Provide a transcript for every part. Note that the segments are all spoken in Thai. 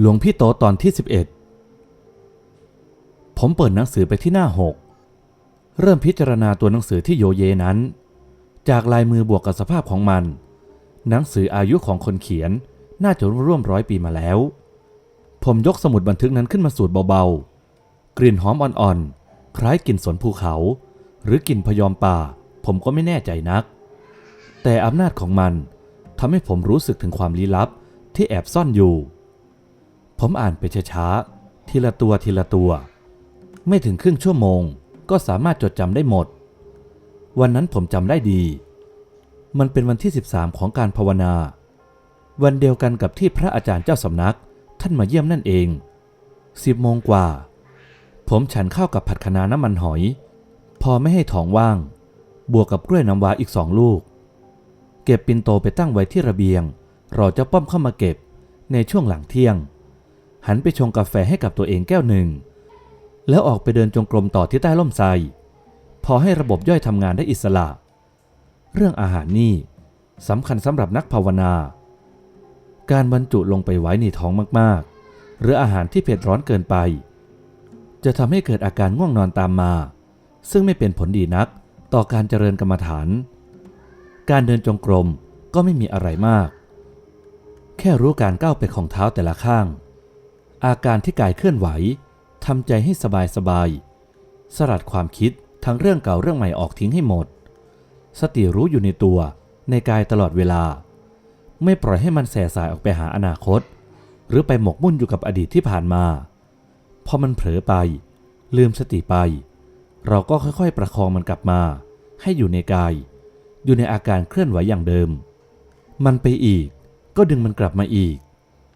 หลวงพี่โตตอนที่ 11 ผมเปิดหนังสือไปที่หน้า6เริ่มพิจารณาตัวหนังสือที่โยเยนั้น จากลายมือบวกกับสภาพของมัน หนังสืออายุของคนเขียนน่าจะร่วมร้อยปีมาแล้ว ผมยกสมุดบันทึกนั้นขึ้นมาสูดเบาๆ กลิ่นหอมอ่อนๆ คล้ายกลิ่นสนภูเขา หรือกลิ่นพยอมป่า ผมก็ไม่แน่ใจนัก แต่อำนาจของมันทำให้ผมรู้สึกถึงความลี้ลับที่แอบซ่อนอยู่ ผมอ่านไปช้าๆ ทีละตัวทีละตัว ไม่ถึงครึ่งชั่วโมงก็สามารถจดจำได้หมด วันนั้นผมจำได้ดี มันเป็นวันที่ 13 ของการภาวนา วันเดียวกันกับที่พระอาจารย์เจ้าสำนักท่านมาเยี่ยมนั่นเองสิบโมงกว่า ผมฉันข้าวกับผัดคะน้าน้ำมันหอย พอไม่ให้ท้องว่าง บวกกับกล้วยน้ำว้าอีกสองลูก เก็บปินโตไปตั้งไว้ที่ระเบียง รอเจ้าป้อมเข้ามาเก็บในช่วงหลังเที่ยง หันไปชงกาแฟให้กับตัวเองแก้วหนึ่ง แล้วออกไปเดินจงกรมต่อที่ใต้ร่มไทรพอให้ระบบย่อยทำงานได้อิสระ เรื่องอาหารนี่สำคัญสำหรับนักภาวนา การบรรจุลงไปไว้ในท้องมากๆ หรืออาหารที่เผ็ดร้อนเกินไป จะทำให้เกิดอาการง่วงนอนตามมา ซึ่งไม่เป็นผลดีนักต่อการเจริญกรรมฐาน การเดินจงกรมก็ไม่มีอะไรมาก แค่รู้การก้าวไปของเท้าแต่ละข้าง อาการที่กายเคลื่อนไหวทำใจให้สบายสบาย สลัดความคิดทั้งเรื่องเก่าเรื่องใหม่ออกทิ้งให้หมด สติรู้อยู่ในตัวในกายตลอดเวลา ไม่ปล่อยให้มันแส่สายออกไปหาอนาคต หรือไปหมกมุ่นอยู่กับอดีตที่ผ่านมา พอมันเผลอไป ลืมสติไป เราก็ค่อยๆ ประคองมันกลับมา ให้อยู่ในกาย อยู่ในอาการเคลื่อนไหวอย่างเดิม มันไปอีก ก็ดึงมันกลับมาอีก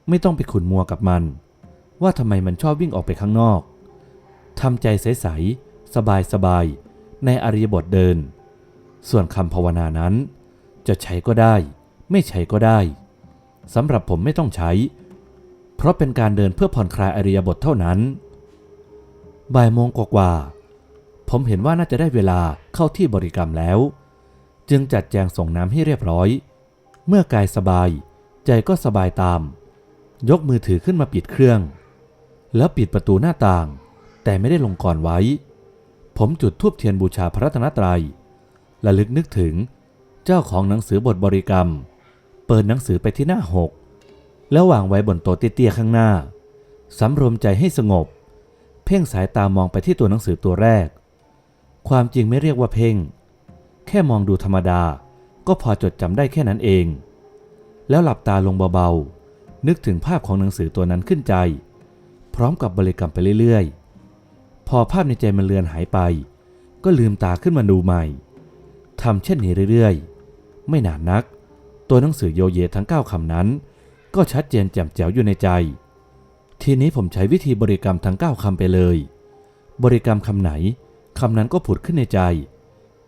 ไม่ต้องไปขุนมัวกับมัน ว่าทำไมมันชอบวิ่งออกไปข้างนอกทำใจใสๆสบายๆ ในอริยบทเดิน ส่วนคำภาวนานั้น จะใช้ก็ได้ ไม่ใช้ก็ได้สำหรับผมไม่ต้องใช้ เพราะเป็นการเดินเพื่อผ่อนคลายอริยบทเท่านั้น บ่ายโมงกว่าๆผมเห็นว่าน่าจะได้เวลาเข้าที่บริกรรมแล้ว จึงจัดแจงส่งน้ำให้เรียบร้อย เมื่อกายสบาย ใจก็สบายตาม ยกมือถือขึ้นมาปิดเครื่อง แล้วปิดประตูหน้าต่าง แต่ไม่ได้ลงก่อนไว้ ผมจุดธูปเทียนบูชาพระรัตนตรัยระลึกนึกถึงเจ้าของหนังสือบทบริกรรม เปิดหนังสือไปที่หน้าหก แล้ววางไว้บนโต๊ะเตี้ยๆข้างหน้า สำรวมใจให้สงบ เพ่งสายตามองไปที่ตัวหนังสือตัวแรก ความจริงไม่เรียกว่าเพ่ง แค่มองดูธรรมดาก็พอจดจำได้แค่นั้นเอง แล้วหลับตาลงเบาๆนึกถึงภาพของหนังสือตัวนั้นขึ้นใจ พร้อมกับบริกรรมไปเรื่อยๆ พอภาพในใจมันเลือนหายไป ก็ลืมตาขึ้นมาดูใหม่ทำเช่นนี้เรื่อยๆ ไม่นานนัก ตัวหนังสือโยเยทั้ง 9คำนั้น ก็ชัดเจนแจ่มแจ๋วอยู่ในใจ ทีนี้ผมใช้วิธีบริกรรมทั้ง 9คำไปเลย บริกรรมคำไหนคำนั้นก็ผุดขึ้นในใจ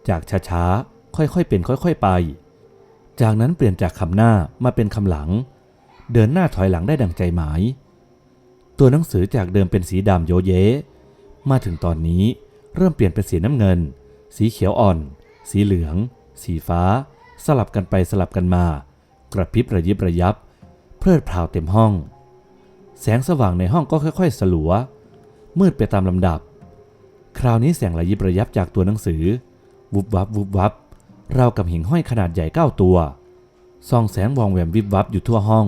จากช้าๆ ค่อยๆ เป็นค่อยๆ ไป จากนั้นเปลี่ยนจากคำหน้ามาเป็นคำหลัง เดินหน้าถอยหลังได้ดังใจหมาย ตัวหนังสือจากเดิมเป็นสีดำโยเยมาถึงตอนนี้เริ่มเปลี่ยนเป็นสีน้ำเงิน สีเขียวอ่อน สีเหลือง สีฟ้า สลับกันไปสลับกันมา กระพริบระยิบระยับ เพลิดเพลาเต็มห้อง แสงสว่างในห้องก็ค่อย ๆ สลัว มืดไปตามลำดับ คราวนี้แสงระยิบระยับจากตัวหนังสือ วุบวับวุบวับราวกับหิ่งห้อยขนาดใหญ่เก้าตัวส่องแสงวองแหวมวิบวับอยู่ทั่วห้อง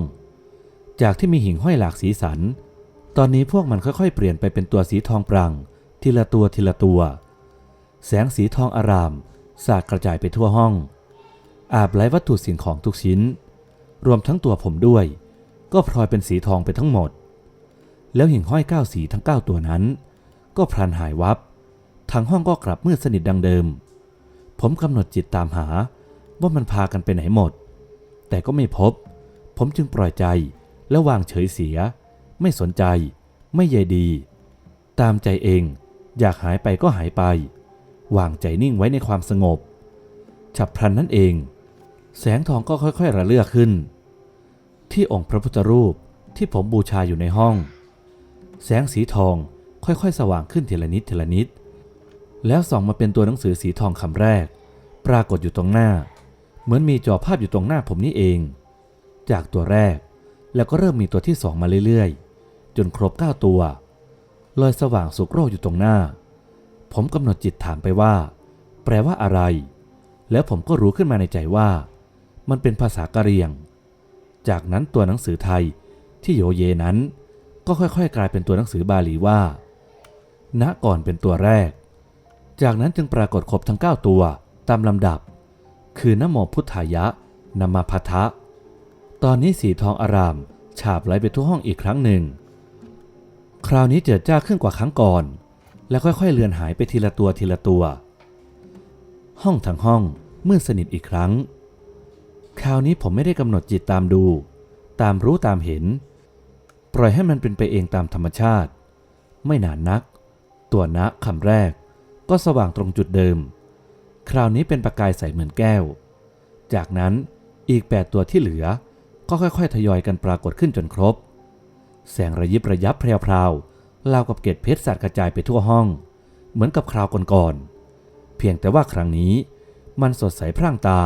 จากที่มีหิ่งห้อยหลากสีสัน ตอนนี้พวกมันค่อยๆ เปลี่ยนไปเป็นตัวสีทองปรัง ทีละตัวทีละตัว แสงสีทองอาราม สาดกระจายไปทั่วห้อง อาบไล้วัตถุสิ่งของทุกชิ้น รวมทั้งตัวผมด้วย ก็พลอยเป็นสีทองไปทั้งหมด แล้วหิ่งห้อยเก้าสีทั้งเก้าตัวนั้น ก็พลันหายวับ ทั้งห้องก็กลับมืดสนิทดังเดิม ผมกำหนดจิตตามหาว่ามันพากันไปไหนหมด แต่ก็ไม่พบ ผมจึงปล่อยใจและวางเฉยเสีย ไม่สนใจ ไม่ใยดี ตามใจเอง อยากหายไปก็หายไป วางใจนิ่งไว้ในความสงบ ฉับพลันนั่นเอง แสงทองก็ค่อยๆ ระเลือกขึ้น ที่องค์พระพุทธรูปที่ผมบูชาอยู่ในห้อง แสงสีทองค่อยๆ สว่างขึ้นทีละนิดทีละนิด แล้วส่องมาเป็นตัวหนังสือสีทองคำแรก ปรากฏอยู่ตรงหน้า เหมือนมีจอภาพอยู่ตรงหน้าผมนี่เอง จากตัวแรกแล้วก็เริ่มมีตัวที่สองมาเรื่อยๆ จนครบเก้าตัว ลอยสว่างสุกโรกอยู่ตรงหน้า ผมกำหนดจิตถามไปว่า แปลว่าอะไร แล้วผมก็รู้ขึ้นมาในใจว่า มันเป็นภาษากะเหรี่ยง จากนั้นตัวหนังสือไทยที่โยเยนั้น ก็ค่อยๆ กลายเป็นตัวหนังสือบาลีว่า ณก่อนเป็นตัวแรก จากนั้นจึงปรากฏครบทั้ง 9 ตัวตามลำดับ คือนโมพุทธายะนามาพัทะตอนนี้สีทองอาราม ฉาบไหลไปทั่วห้องอีกครั้งหนึ่ง คราวนี้เจิดจ้าขึ้นกว่าครั้งก่อน แล้วค่อยๆเลือนหายไปทีละตัวทีละตัว ห้องทั้งห้องมืดสนิทอีกครั้ง คราวนี้ผมไม่ได้กำหนดจิตตามดู ตามรู้ตามเห็น ปล่อยให้มันเป็นไปเองตามธรรมชาติ ไม่นานนัก ตัวนะคำแรก ก็สว่างตรงจุดเดิม คราวนี้เป็นประกายใสเหมือนแก้ว จากนั้นอีก 8 ตัวที่เหลือก็ค่อยๆ ทยอยกันปรากฏขึ้นจนครบ แสงระยิบระยับแพรวๆราวกับเกล็ดเพชรสาดกระจายไปทั่วห้อง เหมือนกับคราวก่อนๆ เพียงแต่ว่าครั้งนี้ มันสดใสพร่างตา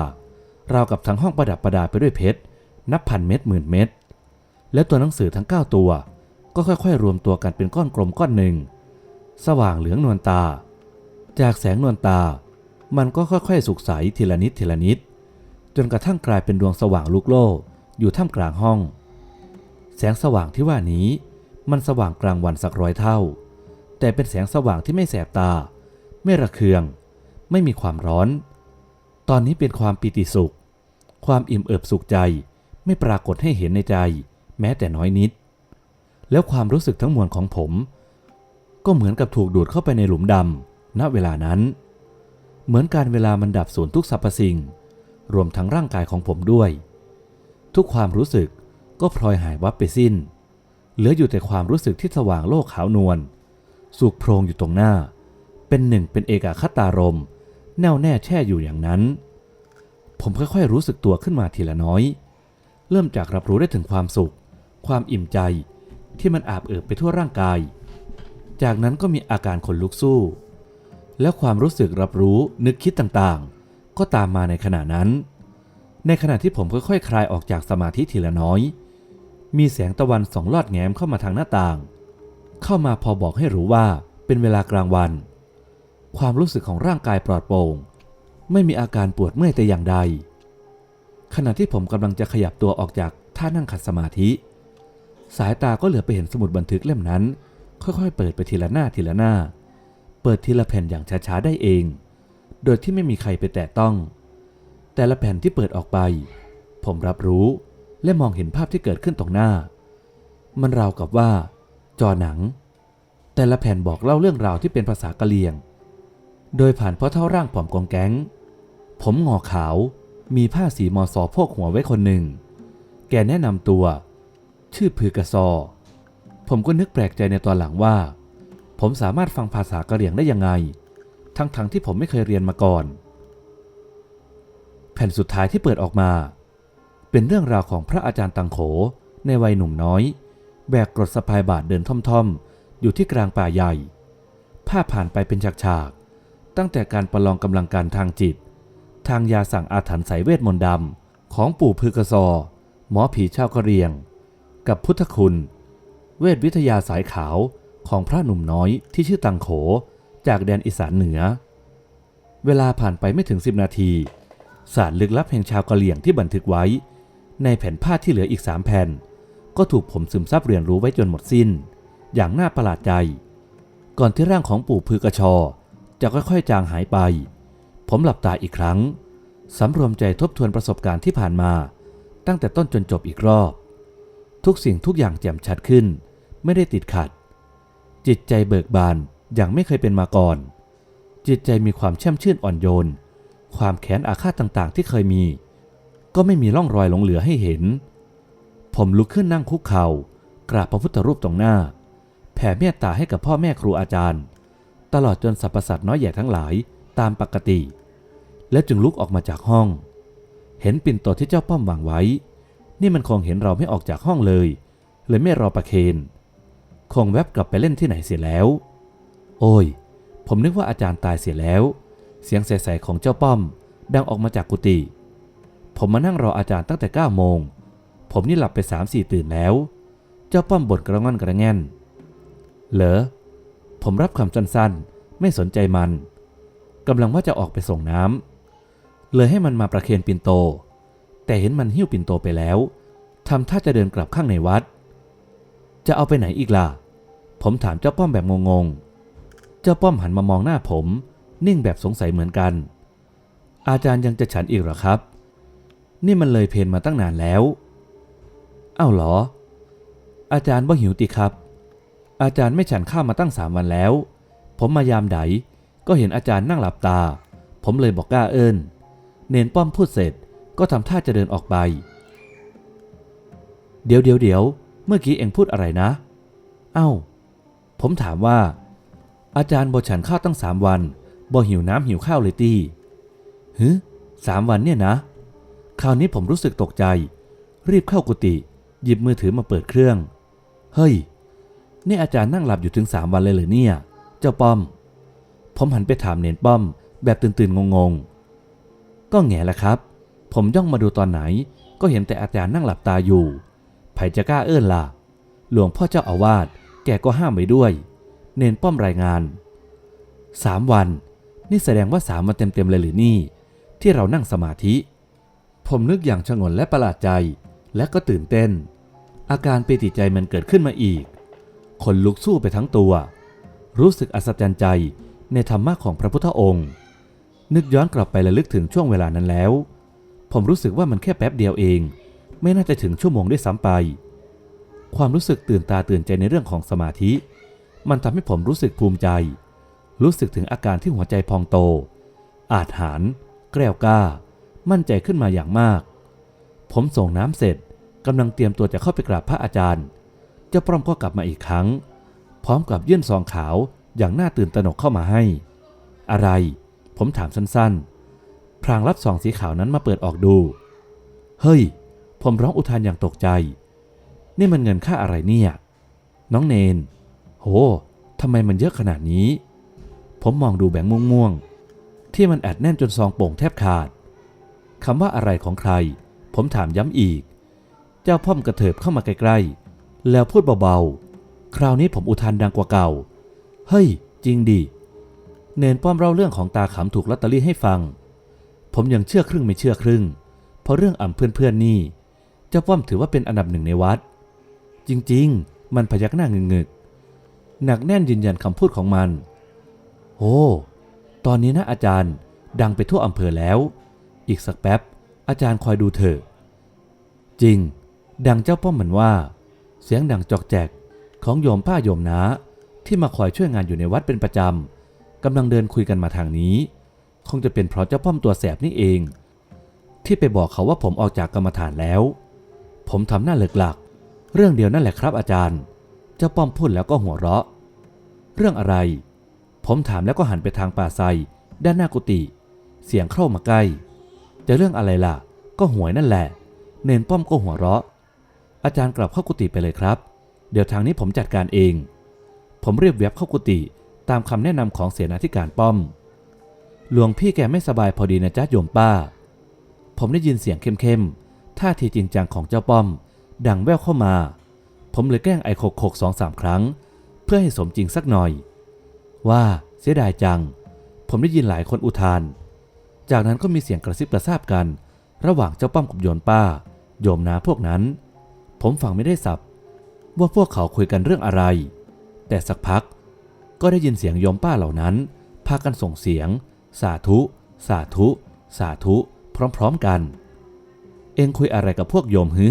ราวกับทั้งห้องประดับประดาไปด้วยเพชรนับพันเม็ดหมื่นเม็ด และตัวหนังสือทั้ง 9 ตัว ก็ค่อยๆ รวมตัวกันเป็นก้อนกลมก้อนหนึ่ง สว่างเหลืองนวลตา จากแสงนวลตา มันก็ค่อยๆ สุกใสทีละนิดทีละนิด จนกระทั่งกลายเป็นดวงสว่างลุกโลกอยู่ท่ามกลางห้อง แสงสว่างที่ว่านี้ มันสว่างกลางวันสักร้อยเท่า แต่เป็นแสงสว่างที่ไม่แสบตา ไม่ระเคือง ไม่มีความร้อน ตอนนี้เป็นความปิติสุข ความอิ่มเอิบสุขใจไม่ปรากฏให้เห็นในใจ แม้แต่น้อยนิด แล้วความรู้สึกทั้งมวลของผม ก็เหมือนกับถูกดูดเข้าไปในหลุมดำณเวลานั้น เหมือนการเวลามันดับสูญทุกสรรพสิ่ง รวมทั้งร่างกายของผมด้วย ทุกความรู้สึก ก็พลอยหายวับไปสิ้น เหลืออยู่แต่ความรู้สึกที่สว่างโลกขาวนวลสุกโพรงอยู่ตรงหน้า เป็นหนึ่งเป็นเอกาคตารม แน่วแน่แช่อยู่อย่างนั้น ผมค่อยๆรู้สึกตัวขึ้นมาทีละน้อย เริ่มจากรับรู้ได้ถึงความสุข ความอิ่มใจที่มันอาบเอิบไปทั่วร่างกาย จากนั้นก็มีอาการขนลุกสู้ แล้วความรู้สึกรับรู้นึกคิดต่างๆ ก็ตามมาในขณะนั้น ในขณะที่ผมค่อยๆคลายออกจากสมาธิทีละน้อย มีแสงตะวันส่องลอดแง้มเข้ามาทางหน้าต่าง เข้ามาพอบอกให้รู้ว่าเป็นเวลากลางวัน ความรู้สึกของร่างกายปลอดโปร่ง ไม่มีอาการปวดเมื่อยแต่อย่างใด ขณะที่ผมกำลังจะขยับตัวออกจากท่านั่งขัดสมาธิ สายตาก็เหลือไปเห็นสมุดบันทึกเล่มนั้น ค่อยๆ เปิดไปทีละหน้าทีละหน้า เปิดทีละแผ่นอย่างช้าๆได้เอง โดยที่ไม่มีใครไปแตะต้อง แต่ละแผ่นที่เปิดออกไป ผมรับรู้ และมองเห็นภาพที่เกิดขึ้นตรงหน้า มันราวกับว่า จอหนัง แต่ละแผ่นบอกเล่าเรื่องราวที่เป็นภาษากะเหรี่ยง โดยผ่านพ่อเท่าร่างผอมกองแก๊ง ผมงอขาว มีผ้าสีมอสอโพกหัวไว้คนหนึ่ง แกแนะนำตัว ชื่อพือกระซอ ผมก็นึกแปลกใจในตอนหลังว่า ผมสามารถฟังภาษากะเหรี่ยงได้ยังไง ทั้งๆทที่ผมไม่เคยเรียนมาก่อน แผ่นสุดท้ายที่เปิดออกมา เป็นเรื่องราวของพระอาจารย์ตังโข ในวัยหนุ่มน้อย แบกกรดสะพายบาทเดินท่อมๆ อยู่ที่กลางป่าใหญ่ ภาพผ่านไปเป็นฉากๆ ตั้งแต่การประลองกำลังการทางจิต ทางยาสั่งอาถรรพ์ใสเวทมนต์ดำของปู่พือกระซอ หมอผีชาวกะเรียง กับพุทธคุณ เวทวิทยาสายขาวของพระหนุ่มน้อยที่ชื่อตังโขจากแดนอีสานเหนือ เวลาผ่านไปไม่ถึง10นาทีศาสตร์ลึกลับแห่งชาวกะเหรี่ยงที่บันทึกไว้ ในแผ่นผ้าที่เหลืออีกสามแผ่น ก็ถูกผมซึมซับเรียนรู้ไว้จนหมดสิ้น อย่างน่าประหลาดใจ ก่อนที่ร่างของปู่พือกระชอ จะค่อยๆจางหายไป ผมหลับตาอีกครั้งสำรวมใจทบทวนประสบการณ์ที่ผ่านมา ตั้งแต่ต้นจนจบอีกรอบ ทุกสิ่งทุกอย่างแจ่มชัดขึ้น ไม่ได้ติดขัด จิตใจเบิกบานอย่างไม่เคยเป็นมาก่อน จิตใจมีความแช่มชื่นอ่อนโยน ความแค้นอาฆาตต่างๆ ที่เคยมี ก็ไม่มีร่องรอยหลงเหลือให้เห็น ผมลุกขึ้นนั่งคุกเข่ากราบพระพุทธรูปตรงหน้า แผ่เมตตาให้กับพ่อแม่ครูอาจารย์ ตลอดจนสรรพสัตว์น้อยใหญ่ทั้งหลายตามปกติ และจึงลุกออกมาจากห้อง เห็นปิ่นโตที่เจ้าป้อมวางไว้ นี่มันคงเห็นเราไม่ออกจากห้องเลย เลยไม่รอประเคนคงแวบกลับไปเล่นที่ไหนเสียแล้ว โอ้ย ผมนึกว่าอาจารย์ตายเสียแล้ว เสียงใสๆของเจ้าป้อม ดังออกมาจากกุฏิ ผมมานั่งรออาจารย์ตั้งแต่9โมง ผมนี่หลับไป3-4ตื่นแล้ว เจ้าป้อมบ่นกระง่อนกระแง่น เหรอ ผมรับคำสั้นๆ ไม่สนใจมันกำลังว่าจะออกไปส่งน้ำ เลยให้มันมาประเคนปินโต แต่เห็นมันหิ้วปินโตไปแล้วทำท่าจะเดินกลับข้างในวัด จะเอาไปไหนอีกล่ะ ผมถามเจ้าป้อมแบบงงๆ เจ้าป้อมหันมามองหน้าผม นิ่งแบบสงสัยเหมือนกัน อาจารย์ยังจะฉันอีกหรอครับ นี่มันเลยเพนมาตั้งนานแล้วเอ้าเหรอ อาจารย์บ่หิวติครับ อาจารย์ไม่ฉันข้าวมาตั้งสามวันแล้ว ผมมายามไดก็เห็นอาจารย์นั่งหลับตา ผมเลยบอกกล้าเอิญเนนป้อมพูดเสร็จก็ทำท่าจะเดินออกไป เดี๋ยวเดี๋ยวเดี๋ยวเมื่อกี้เอ็งพูดอะไรนะ เอ้า ผมถามว่า อาจารย์บอฉันข้าวตั้งสามวันบอหิวน้ำหิวข้าวเลยตีฮึสามวันเนี่ยนะ คราวนี้ผมรู้สึกตกใจ รีบเข้ากุฏิหยิบมือถือมาเปิดเครื่อง เฮ้ย นี่อาจารย์นั่งหลับอยู่ถึงสามวันเลยเหรอเนี่ย เจ้าป้อม ผมหันไปถามเนนป้อม แบบตื่นๆงงๆ ก็แง่ละครับ ผมย่องมาดูตอนไหน ก็เห็นแต่อาจารย์นั่งหลับตาอยู่ไผจะกล้าเอื้อนล่ะ หลวงพ่อเจ้าอาวาสแกก็ห้ามไว้ด้วย เนนป้อมรายงานสามวัน นี่แสดงว่าสามวันเต็มๆเลยหรือนี่ ที่เรานั่งสมาธิ ผมนึกอย่างชงนและประหลาดใจ และก็ตื่นเต้น อาการปิติใจมันเกิดขึ้นมาอีกขนลุกสู้ไปทั้งตัว รู้สึกอัศจรรย์ใจในธรรมะของพระพุทธองค์ นึกย้อนกลับไประลึกถึงช่วงเวลานั้นแล้ว ผมรู้สึกว่ามันแค่แป๊บเดียวเอง ไม่น่าจะถึงชั่วโมงด้วยซ้ำไป ความรู้สึกตื่นตาตื่นใจในเรื่องของสมาธิ มันทำให้ผมรู้สึกภูมิใจ รู้สึกถึงอาการที่หัวใจพองโต อาจหารแกล้วกล้า มั่นใจขึ้นมาอย่างมาก ผมส่งน้ำเสร็จกำลังเตรียมตัวจะเข้าไปกราบพระอาจารย์ เจ้าป้อมก็กลับมาอีกครั้ง พร้อมกับยื่นซองขาวอย่างน่าตื่นตระหนกเข้ามาให้ อะไร ผมถามสั้นๆ พรางรับซองสีขาวนั้นมาเปิดออกดู เฮ้ย ผมร้องอุทานอย่างตกใจ นี่มันเงินค่าอะไรเนี่ย น้องเนน โหทำไมมันเยอะขนาดนี้ ผมมองดูแบงค์ม่วงๆ ที่มันแอดแน่นจนซองโป่งแทบขาด คำว่าอะไรของใคร ผมถามย้ำอีก เจ้าพ่อมกระเถิบเข้ามาใกล้ๆ แล้วพูดเบาๆ คราวนี้ผมอุทานดังกว่าเก่า เฮ้ย จริงดิ เนนป้อมเล่าเรื่องของตาขำถูกลอตเตอรี่ให้ฟัง ผมยังเชื่อครึ่งไม่เชื่อครึ่ง เพราะเรื่องอ่ำเพื่อนๆนี่ เจ้าป้อมถือว่าเป็นอันดับหนึ่งในวัด จริงๆ มันพยักหน้าเงึกๆหนักแน่นยืนยันคำพูดของมัน โอ้ ตอนนี้นะอาจารย์ ดังไปทั่วอำเภอแล้ว อีกสักแป๊บ อาจารย์คอยดูเถอจริง ดังเจ้าป้อมเหมือนว่า เสียงดังจอกแจกของโยมป้าโยมน้าที่มาคอยช่วยงานอยู่ในวัดเป็นประจำกำลังเดินคุยกันมาทางนี้ คงจะเป็นเพราะเจ้าป้อมตัวแสบนี่เอง ที่ไปบอกเขาว่าผมออกจากกรรมฐานแล้ว ผมทำหน้าเหลิกหลัก เรื่องเดียวนั่นแหละครับอาจารย์ เจ้าป้อมพูดแล้วก็หัวเราะ เรื่องอะไร ผมถามแล้วก็หันไปทางป่าไทรด้านหน้ากุฏิเสียงเข้ามาใกล้ จะเรื่องอะไรล่ะ ก็หวยนั่นแหละ เนนป้อมก็หัวเราะ อาจารย์กลับเข้ากุฏิไปเลยครับ เดี๋ยวทางนี้ผมจัดการเอง ผมเรียบเว็บเข้ากุฏิตามคำแนะนำของเสนาธิการป้อม หลวงพี่แกไม่สบายพอดีนะจ๊ะโยมป้า ผมได้ยินเสียงเข้มๆท่าทีจริงจังของเจ้าป้อม ดังแว่วเข้ามา ผมเลยแกล้งไอโคกโคกสองสามครั้ง เพื่อให้สมจริงสักหน่อย ว่าเสียดายจัง ผมได้ยินหลายคนอุทาน จากนั้นก็มีเสียงกระซิบกระซาบกัน ระหว่างเจ้าป้อมกับโยนป้า โยมนาพวกนั้น ผมฟังไม่ได้สับ ว่าพวกเขาคุยกันเรื่องอะไร แต่สักพักก็ได้ยินเสียงโยมป้าเหล่านั้น พากันส่งเสียง สาธุ สาธุ สาธุ พร้อมๆกัน เองคุยอะไรกับพวกโยมฮึ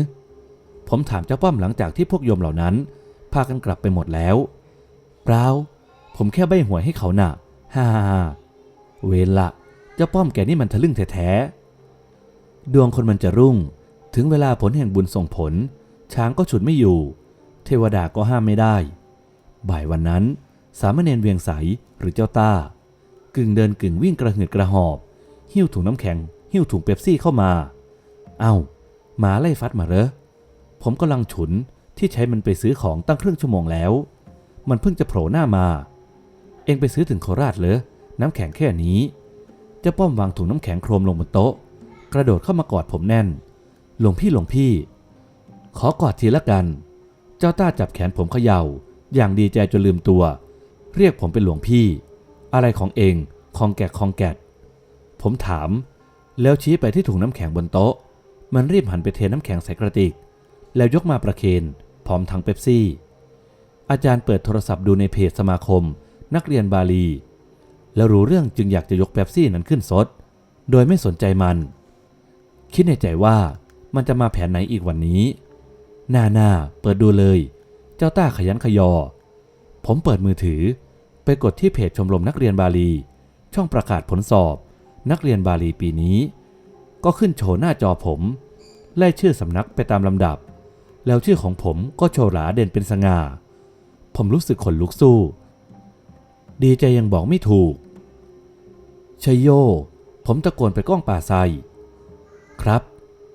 ผมถามเจ้าป้อมหลังจากที่พวกโยมเหล่านั้น พากันกลับไปหมดแล้ว เปล่า ผมแค่ใบหวยให้เขานะฮ่าฮ่าเวละ เจ้าป้อมแกนี่มันทะลึ่งแท้ๆ ดวงคนมันจะรุ่ง ถึงเวลาผลแห่งบุญส่งผล ช้างก็ฉุดไม่อยู่ เทวดาก็ห้ามไม่ได้ บ่ายวันนั้น สามเณรเวียงใสหรือเจ้าต้า กึ่งเดินกึ่งวิ่งกระหืดกระหอบ หิ้วถุงน้ำแข็ง หิ้วถุงเป๊ปซี่เข้ามา เอา้าหมาไล่ฟัดมาเหรอ ผมกำลังฉุนที่ใช้มันไปซื้อของตั้งครึ่งชั่วโมงแล้ว มันเพิ่งจะโผล่หน้ามา เองไปซื้อถึงโคราชเหรอ น้ำแข็งแค่นี้ เจ้าป้อมวางถุงน้ำแข็งโครมลงบนโต๊ะ กระโดดเข้ามากอดผมแน่น หลวงพี่หลวงพี่ ขอกอดทีละกัน เจ้าต้าจับแขนผมเขย่า อย่างดีใจจนลืมตัว เรียกผมเป็นหลวงพี่ อะไรของเองคองแกะคองแกดผมถาม แล้วชี้ไปที่ถุงน้ำแข็งบนโต๊ะ มันรีบหันไปเทน้ำแข็งใส่กระติก แล้วยกมาประเคนพร้อมทั้งเป๊ปซี่ อาจารย์เปิดโทรศัพท์ดูในเพจสมาคม นักเรียนบาลี แล้วรู้เรื่องจึงอยากจะยกเป๊ปซี่นั้นขึ้นซดโดยไม่สนใจมัน คิดในใจว่ามันจะมาแผนไหนอีกวันนี้ หน้าหน้าเปิดดูเลย เจ้าต้าขยันขยอ ผมเปิดมือถือ ไปกดที่เพจชมรมนักเรียนบาลี ช่องประกาศผลสอบ นักเรียนบาลีปีนี้ ก็ขึ้นโชว์หน้าจอผมไล่ชื่อสำนักไปตามลำดับ แล้วชื่อของผมก็โชว์หราเด่นเป็นสง่าผมรู้สึกขนลุกสู้ ดีใจยังบอกไม่ถูก ชัยโย ผมตะโกนไปก้องป่าไซครับ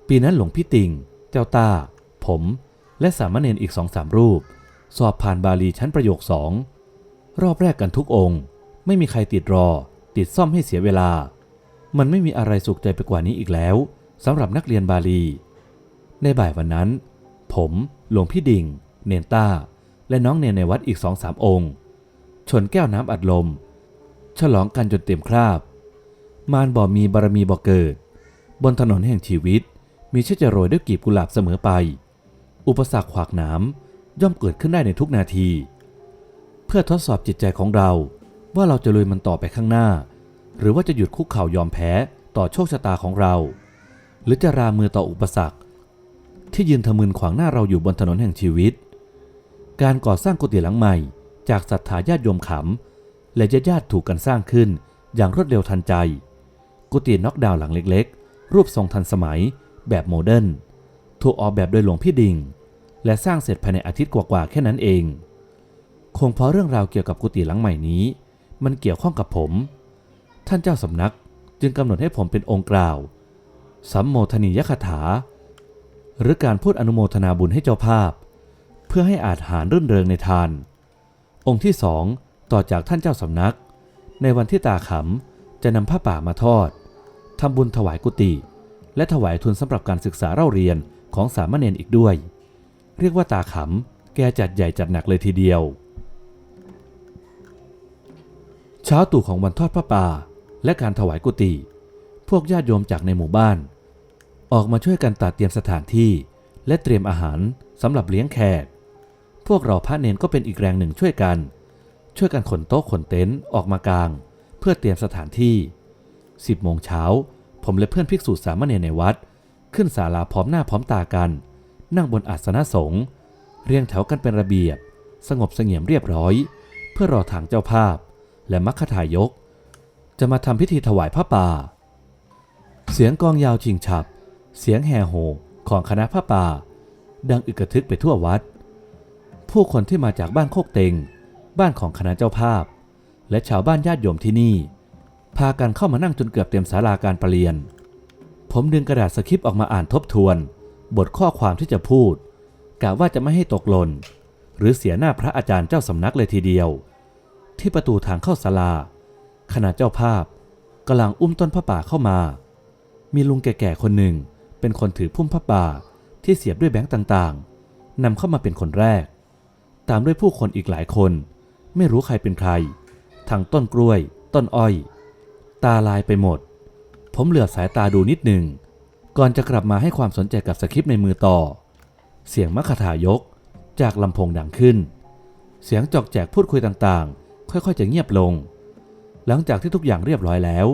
ปีนั้นหลวงพี่ติงเจ้าตา ผม และสามเณรอีกสองสามรูป สอบผ่านบาลีชั้นประโยคสองรอบแรกกันทุกองค์ ไม่มีใครติดรอ ติดซ่อมให้เสียเวลา มันไม่มีอะไรสุขใจไปกว่านี้อีกแล้วสำหรับนักเรียนบาลี ในบ่ายวันนั้น ผมหลวงพี่ดิ่ง เนนต้า และน้องเนนในวัดอีกสองสามองค์ ชนแก้วน้ำอัดลม ฉลองกันจนเต็มคราบ มารบ่มีบารมีบ่เกิด บนถนนแห่งชีวิต มีเชื่อจะโรยด้วยกลีบกุหลาบเสมอไป อุปสรรคขวากหนามย่อมเกิดขึ้นได้ในทุกนาที เพื่อทดสอบจิตใจของเราว่าเราจะลุยมันต่อไปข้างหน้า หรือว่าจะหยุดคุกเข่ายอมแพ้ต่อโชคชะตาของเรา หรือจะรามือต่ออุปสรรค ที่ยืนทะมึนขวางหน้าเราอยู่บนถนนแห่งชีวิต การก่อสร้างกุฏิหลังใหม่ จากศรัทธาญาติโยมขำและญาติญาติถูกกันสร้างขึ้นอย่างรวดเร็วทันใจ กุฏิน็อกดาวน์หลังเล็กๆ รูปทรงทันสมัย แบบโมเดิร์นถูกออกแบบโดยหลวงพี่ดิ่ง และสร้างเสร็จภายในอาทิตย์กว่าๆแค่นั้นเอง คงเพราะเรื่องราวเกี่ยวกับกุฏิหลังใหม่นี้ มันเกี่ยวข้องกับผม ท่านเจ้าสำนักจึงกำหนดให้ผมเป็นองค์กล่าวสัมโมทนียคาถา หรือการพูดอนุโมทนาบุญให้เจ้าภาพ เพื่อให้อาจหารรื่นเริงในทาน องค์ที่สองต่อจากท่านเจ้าสำนัก ในวันที่ตาขำจะนำผ้าป่ามาทอด ทำบุญถวายกุฏิและถวายทุนสำหรับการศึกษาเล่าเรียนของสามเณรอีกด้วย เรียกว่าตาขำ แกจัดใหญ่จัดหนักเลยทีเดียว เช้าตู่ของวันทอดพระป่า และการถวายกุฏิพวกญาติโยมจากในหมู่บ้าน ออกมาช่วยกันตัดเตรียมสถานที่ และเตรียมอาหารสำหรับเลี้ยงแขก พวกเราพระเนนก็เป็นอีกแรงหนึ่งช่วยกัน ช่วยกันขนโต๊ะขนเต็นท์ออกมากลาง เพื่อเตรียมสถานที่ 10โมงเช้า ผมและเพื่อนภิกษุสามเณรในวัด ขึ้นศาลาพร้อมหน้าพร้อมตากัน นั่งบนอาสนะสงฆ์เรียงแถวกันเป็นระเบียบ สงบเสงี่ยมเรียบร้อย เพื่อรอทางเจ้าภาพ และมัคคทายก จะมาทำพิธีถวายผ้าป่า เสียงกองยาวชิงฉับ เสียงแห่โหของคณะผ้าป่า ดังอึกกระทึกไปทั่ววัด ผู้คนที่มาจากบ้านโคกเต็ง บ้านของคณะเจ้าภาพ และชาวบ้านญาติโยมที่นี่ พากันเข้ามานั่งจนเกือบเต็มศาลาการประเรียน ผมดึงกระดาษสคริปต์ออกมาอ่านทบทวน บทข้อความที่จะพูดกะว่าจะไม่ให้ตกหล่นหรือเสียหน้าพระอาจารย์เจ้าสำนักเลยทีเดียว ที่ประตูทางเข้าศาลาขณะเจ้าภาพกำลังอุ้มต้นผ้าป่าเข้ามา มีลุงแก่ๆคนหนึ่งเป็นคนถือพุ่มผ้าป่าที่เสียบด้วยแบงค์ต่างๆนำเข้ามาเป็นคนแรก ตามด้วยผู้คนอีกหลายคน ไม่รู้ใครเป็นใคร ทั้งต้นกล้วย ต้นอ้อย ตาลายไปหมด ผมเหลือบสายตาดูนิดหนึ่ง ก่อนจะกลับมาให้ความสนใจกับสคริปต์ในมือต่อ เสียงมคถายกจากลำโพงดังขึ้น เสียงจอกแจกพูดคุยต่างๆ ค่อยๆจะเงียบลง หลังจากที่ทุกอย่างเรียบร้อยแล้ว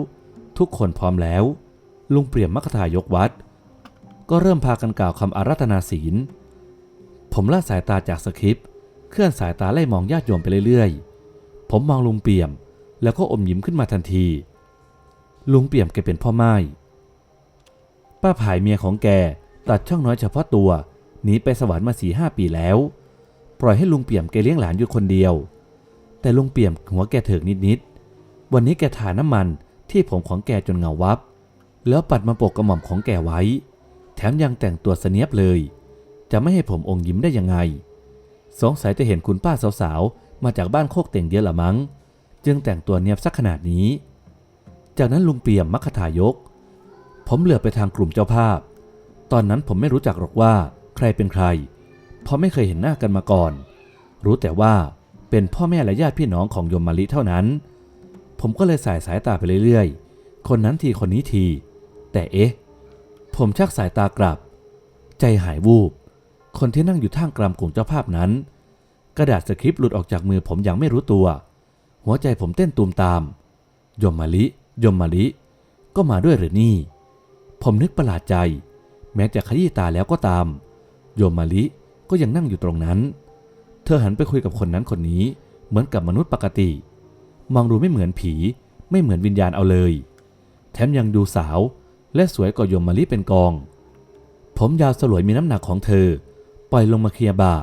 ทุกคนพร้อมแล้ว ลุงเปลี่ยมมคถายกวัด ก็เริ่มพากันกล่าวคำอารัธนาศีล ผมละสายตาจากสคริปต์เคลื่อนสายตาไล่มองญาติโยมไปเรื่อยๆ ผมมองลุงเปี่ยม แล้วก็อมยิ้มขึ้นมาทันที ลุงเปี่ยมแกเป็นพ่อไม้ป้าผายเมียของแกตัดช่องน้อยเฉพาะตัวหนีไปสวรรค์มาสี่ห้าปีแล้ว ปล่อยให้ลุงเปี่ยมแกเลี้ยงหลานอยู่คนเดียว แต่ลุงเปี่ยมหัวแกเถิกนิดๆวันนี้แกทาน้ำมันที่ผมของแกจนเงาวับ แล้วปัดมาปกกระหม่อมของแกไว้ แถมยังแต่งตัวเสนียบเลย จะไม่ให้ผมองค์ยิ้มได้ยังไง สงสัยจะเห็นคุณป้าสาวๆมาจากบ้านโคกเต่งเดียวละมั้ง จึงแต่งตัวเนียบสักขนาดนี้ จากนั้นลุงเปี่ยมมัคทายก ผมเหลือไปทางกลุ่มเจ้าภาพ ตอนนั้นผมไม่รู้จักหรอกว่าใครเป็นใคร เพราะไม่เคยเห็นหน้ากันมาก่อน รู้แต่ว่าเป็นพ่อแม่และญาติพี่น้องของโยมมาลิเท่านั้น ผมก็เลยสายสายตาไปเรื่อยๆ คนนั้นทีคนนี้ที แต่เอ๊ะ ผมชักสายตากลับ ใจหายวูบ คนที่นั่งอยู่ท่ามกลางกลุ่มเจ้าภาพนั้น กระดาษสคริปต์หลุดออกจากมือผมอย่างไม่รู้ตัว หัวใจผมเต้นตูมตาม ยมมาลิ ยมมาลิ ก็มาด้วยหรือนี่ ผมนึกประหลาดใจ แม้จะขยี้ตาแล้วก็ตาม โยมมาลิก็ยังนั่งอยู่ตรงนั้น เธอหันไปคุยกับคนนั้นคนนี้ เหมือนกับมนุษย์ปกติ มองดูไม่เหมือนผี ไม่เหมือนวิญญาณเอาเลย แถมยังดูสาวและสวยกว่าโยมมาลิเป็นกอง ผมยาวสลวยมีน้ำหนักของเธอ ปล่อยลงมาเคลียร์บ่า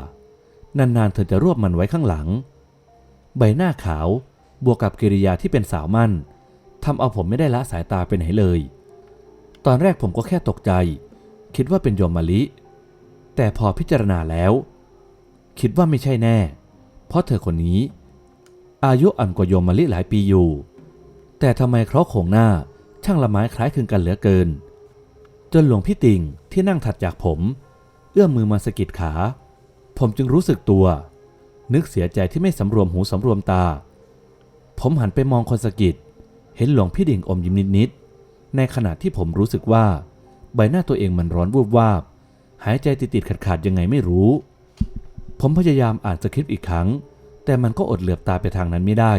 นานๆเธอจะรวบมันไว้ข้างหลัง ใบหน้าขาวบวกกับกิริยาที่เป็นสาวมั่น ทำเอาผมไม่ได้ละสายตาไปไหนเลย ตอนแรกผมก็แค่ตกใจ คิดว่าเป็นโยมมาลิ แต่พอพิจารณาแล้ว คิดว่าไม่ใช่แน่ เพราะเธอคนนี้ อายุอ่อนกว่ายมมาลิหลายปีอยู่ แต่ทำไมเคราะห์โขงหน้าช่างละไม้คล้ายคลึงกันเหลือเกิน จนหลวงพี่ติ่งที่นั่งถัดจากผม เอื้อมมือมาสะกิดขา ผมจึงรู้สึกตัว นึกเสียใจที่ไม่สำรวมหูสำรวมตา ผมหันไปมองคนสะกิด เห็นหลวงพี่ดิ่งอมยิ้มนิดๆ ในขณะที่ผมรู้สึกว่า ใบหน้าตัวเองมันร้อนวูบวาบ หายใจติดๆขัดๆยังไงไม่รู้ ผมพยายามอ่านสคริปต์อีกครั้ง แต่มันก็อดเหลือบตาไปทางนั้นไม่ได้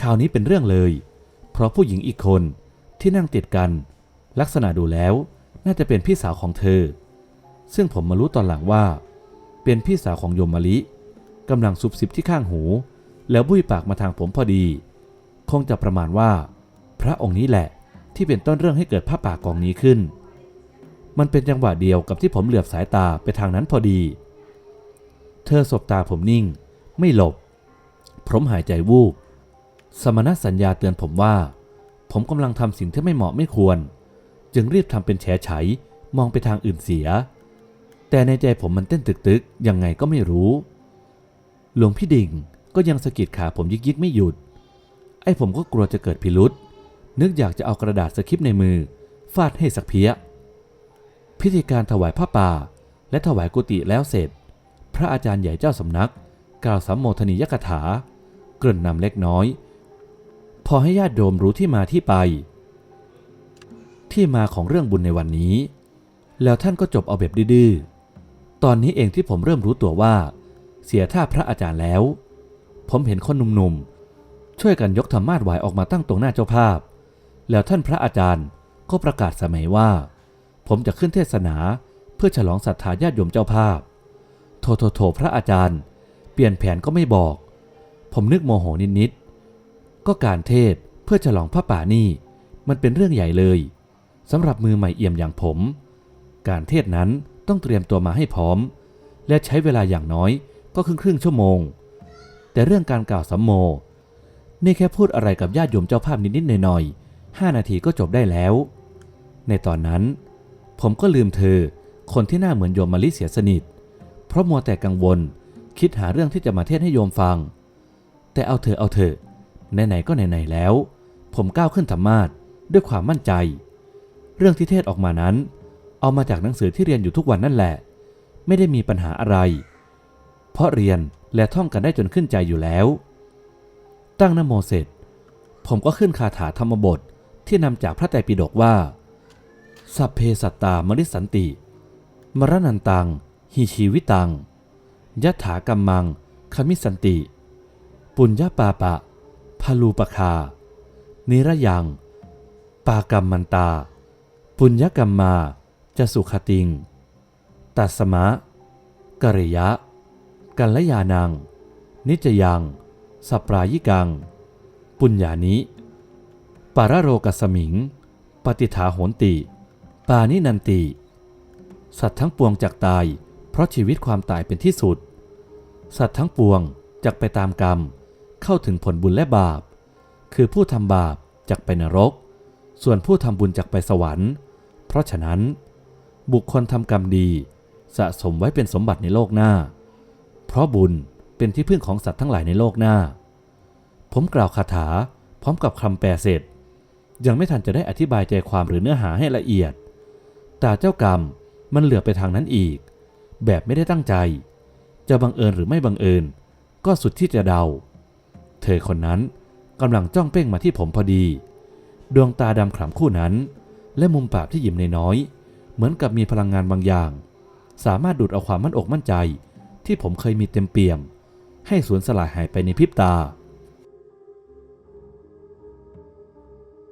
คราวนี้เป็นเรื่องเลย เพราะผู้หญิงอีกคนที่นั่งติดกัน ลักษณะดูแล้วน่าจะเป็นพี่สาวของเธอ ซึ่งผมมารู้ตอนหลังว่า เป็นพี่สาวของโยมมะลิกำลังซุบซิบที่ข้างหู แล้วบุ้ยปากมาทางผมพอดี คงจะประมาณว่า พระองค์นี้แหละที่เป็นต้นเรื่องให้เกิดผ้าป่ากองนี้ขึ้น มันเป็นจังหวะเดียวกับที่ผมเหลือบสายตาไปทางนั้นพอดี เธอสบตาผมนิ่ง ไม่หลบ ผมหายใจวูบ สมณสัญญาเตือนผมว่า ผมกำลังทำสิ่งที่ไม่เหมาะไม่ควร จึงรีบทำเป็นแฉไฉมองไปทางอื่นเสีย แต่ในใจผมมันเต้นตึกๆ ยังไงก็ไม่รู้ หลวงพี่ดิ่งก็ยังสะกิดขาผมยิกยิกๆไม่หยุด ไอ้ผมก็กลัวจะเกิดพิรุษนึกอยากจะเอากระดาษสคริปในมือ ฟาดให้สักเพี้ย พิธีการถวายผ้าป่า และถวายกุฏิแล้วเสร็จ พระอาจารย์ใหญ่เจ้าสำนัก กล่าวสัมโมทนียกถา เกริ่นนำเล็กน้อย พอให้ญาติโยมรู้ที่มาที่ไป ที่มาของเรื่องบุญในวันนี้ แล้วท่านก็จบเอาแบบดื้อตอนนี้เองที่ผมเริ่มรู้ตัวว่า เสียท่าพระอาจารย์แล้ว ผมเห็นคนหนุ่มๆ ช่วยกันยกธรรมาสไหวออกมาตั้งตรงหน้าเจ้าภาพ แล้วท่านพระอาจารย์ก็ประกาศสมัยว่า ผมจะขึ้นเทศนาเพื่อฉลองศรัทธาญาติโยมเจ้าภาพโทโทโทพระอาจารย์ เปลี่ยนแผนก็ไม่บอก ผมนึกโมโหนิดๆก็การเทศเพื่อฉลองพระป่านี่ มันเป็นเรื่องใหญ่เลยสำหรับมือใหม่เอี่ยมอย่างผม การเทศนั้นต้องเตรียมตัวมาให้พร้อม และใช้เวลาอย่างน้อยก็ครึ่งครึ่งชั่วโมง แต่เรื่องการกล่าวสัมโม นี่แค่พูดอะไรกับญาติโยมเจ้าภาพนิดๆหน่อยๆห้านาทีก็จบได้แล้ว ในตอนนั้น ผมก็ลืมเธอ คนที่หน้าเหมือนโยมมาลิเสียสนิท เพราะมัวแต่กังวลคิดหาเรื่องที่จะมาเทศให้โยมฟัง แต่เอาเถอเอาเถอไหนๆก็ไหนๆแล้ว ผมก้าวขึ้นธรรมาสด้วยความมั่นใจ เรื่องที่เทศออกมานั้น เอามาจากหนังสือที่เรียนอยู่ทุกวันนั่นแหละ ไม่ได้มีปัญหาอะไร เพราะเรียนและท่องกันได้จนขึ้นใจอยู่แล้ว ตั้งนโมเสร็จ ผมก็ขึ้นคาถาธรรมบทที่นำจากพระไตรปิฎกว่า สัพเพสัตตามริสันติ มรณันตัง หิชีวิตังยัตถากรรมัง คมิสันติ ปุญญาปาปะพาลูปคา นิระยัง ปากรรมมันตา ปุญญกรรมมาจะสุขติง ตัสมะกริยะ กัลยานัง นิจยัง สปรายิกัง ปุญญานิปารโรกสมิง ปฏิฐาโหนติ ปานินันติ สัตว์ทั้งปวงจักตาย เพราะชีวิตความตายเป็นที่สุด สัตว์ทั้งปวงจักไปตามกรรม เข้าถึงผลบุญและบาป คือผู้ทำบาปจักไปนรก ส่วนผู้ทำบุญจักไปสวรรค์ เพราะฉะนั้น บุคคลทำกรรมดี สะสมไว้เป็นสมบัติในโลกหน้า เพราะบุญ เป็นที่พึ่งของสัตว์ทั้งหลายในโลกหน้า ผมกล่าวคาถาพร้อมกับคำแปลเสร็จ ยังไม่ทันจะได้อธิบายใจความหรือเนื้อหาให้ละเอียดแต่เจ้ากรรมมันเหลือไปทางนั้นอีก แบบไม่ได้ตั้งใจ จะบังเอิญหรือไม่บังเอิญ ก็สุดที่จะเดา เธอคนนั้นกำลังจ้องเป้งมาที่ผมพอดี ดวงตาดำขลำคู่นั้น และมุมปากที่ยิ้มนน้อย เหมือนกับมีพลังงานบางอย่าง สามารถดูดเอาความมั่นอกมั่นใจ ที่ผมเคยมีเต็มเปี่ยม ให้สูญสลายหายไปในพริบตา